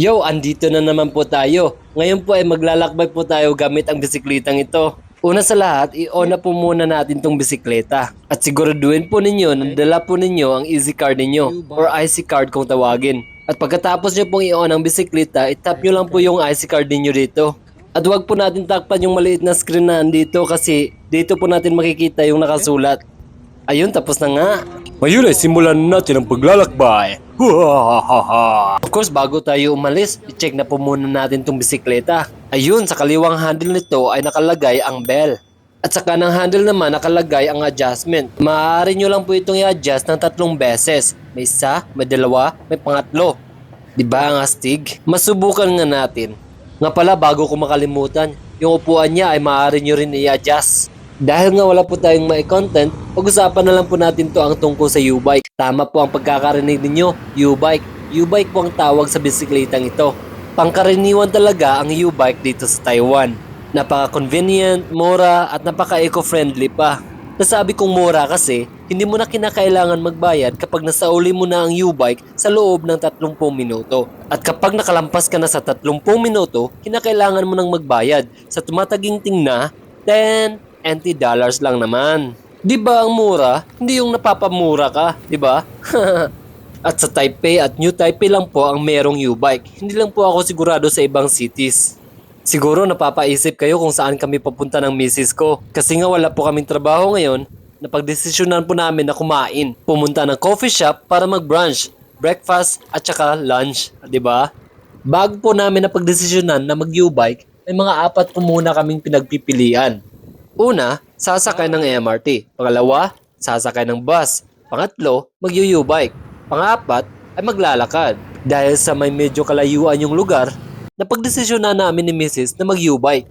Yo, andito na naman po tayo. Ngayon po ay maglalakbay po tayo gamit ang bisikletang ito. Una sa lahat, i-on na po muna natin tong bisikleta. At siguraduhin po ninyo na dala po ninyo ang easy card ninyo or IC card kung tawagin. At pagkatapos nyo pong i-on ang bisikleta, itap nyo lang po yung IC card ninyo dito. At wag po natin takpan yung maliit na screen na andito kasi dito po natin makikita yung nakasulat. Ayun, tapos na nga. Ngayon ay simulan natin ang paglalakbay. Of course, bago tayo umalis, i-check na po muna natin tong bisikleta. Ayun, sa kaliwang handle nito ay nakalagay ang bell. At sa kanang handle naman nakalagay ang adjustment. Maaari nyo lang po itong i-adjust ng tatlong beses. May isa, may dalawa, may pangatlo. Di ba ang astig? Masubukan nga natin. Nga pala bago ko makalimutan, yung upuan niya ay maaari nyo rin i-adjust. Dahil nga wala po tayong may content, pag-usapan na lang po natin to ang tungkol sa U-Bike. Tama po ang pagkakarinig ninyo, U-Bike. U-Bike po ang tawag sa bisikletang ito. Pangkaraniwan talaga ang U-Bike dito sa Taiwan. Napaka-convenient, mura at napaka-eco-friendly pa. Nasabi kong mura kasi, hindi mo na kinakailangan magbayad kapag nasauli mo na ang U-Bike sa loob ng 30 minuto. At kapag nakalampas ka na sa 30 minuto, kinakailangan mo nang magbayad sa tumataginting na 10 NT dollars lang naman. 'Di ba ang mura? Hindi yung napapamura ka, 'di ba? at sa Taipei at New Taipei lang po ang merong U-bike. Hindi lang po ako sigurado sa ibang cities. Siguro napapaisip kayo kung saan kami papunta ng misis ko. Kasi nga wala po kaming trabaho ngayon, napagdesisyonan po namin na kumain. Pumunta ng coffee shop para mag-brunch, breakfast at saka lunch, 'di ba? Bago po namin napagdesisyonan na mag-U-bike, may mga apat po muna kaming pinagpipilian. Una, sasakay ng MRT. Pangalawa, sasakay ng bus. Pangatlo, mag-U-bike. Pangapat, ay maglalakad. Dahil sa may medyo kalayuan yung lugar, napagdesisyon na namin ni Mrs. na mag-U-bike.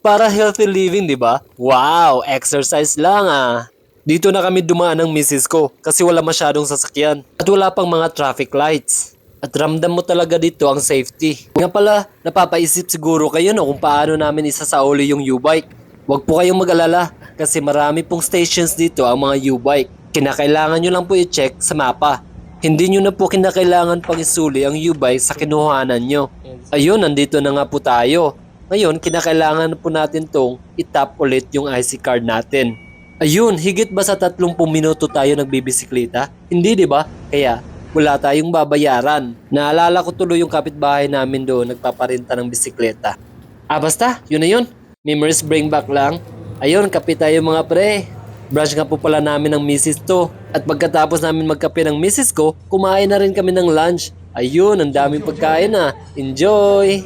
Para healthy living, di ba? Wow, exercise lang ah. Dito na kami dumaan ng Mrs. ko kasi wala masyadong sasakyan at wala pang mga traffic lights. At ramdam mo talaga dito ang safety. Nga pala, napapaisip siguro kayo no kung paano namin isasauli yung U-bike. Huwag po kayong mag-alala kasi marami pong stations dito ang mga U-bike. Kinakailangan nyo lang po i-check sa mapa. Hindi nyo na po kinakailangan pang isuli ang U-bike sa kinuhanan nyo. Ayun, nandito na nga po tayo. Ngayon, kinakailangan na po natin tong itap ulit yung IC card natin. Ayun, higit ba sa 30 minuto tayo nagbibisikleta? Hindi, di ba? Kaya, wala tayong babayaran. Naalala ko tuloy yung kapitbahay namin doon nagpaparinta ng bisikleta. Ah, basta, yun na yun. Memories bring back lang. Ayun, kape tayo mga pre. Brush nga po pala namin ng misis to. At pagkatapos namin magkape ng misis ko, kumain na rin kami ng lunch. Ayun, ang daming pagkain na. Enjoy!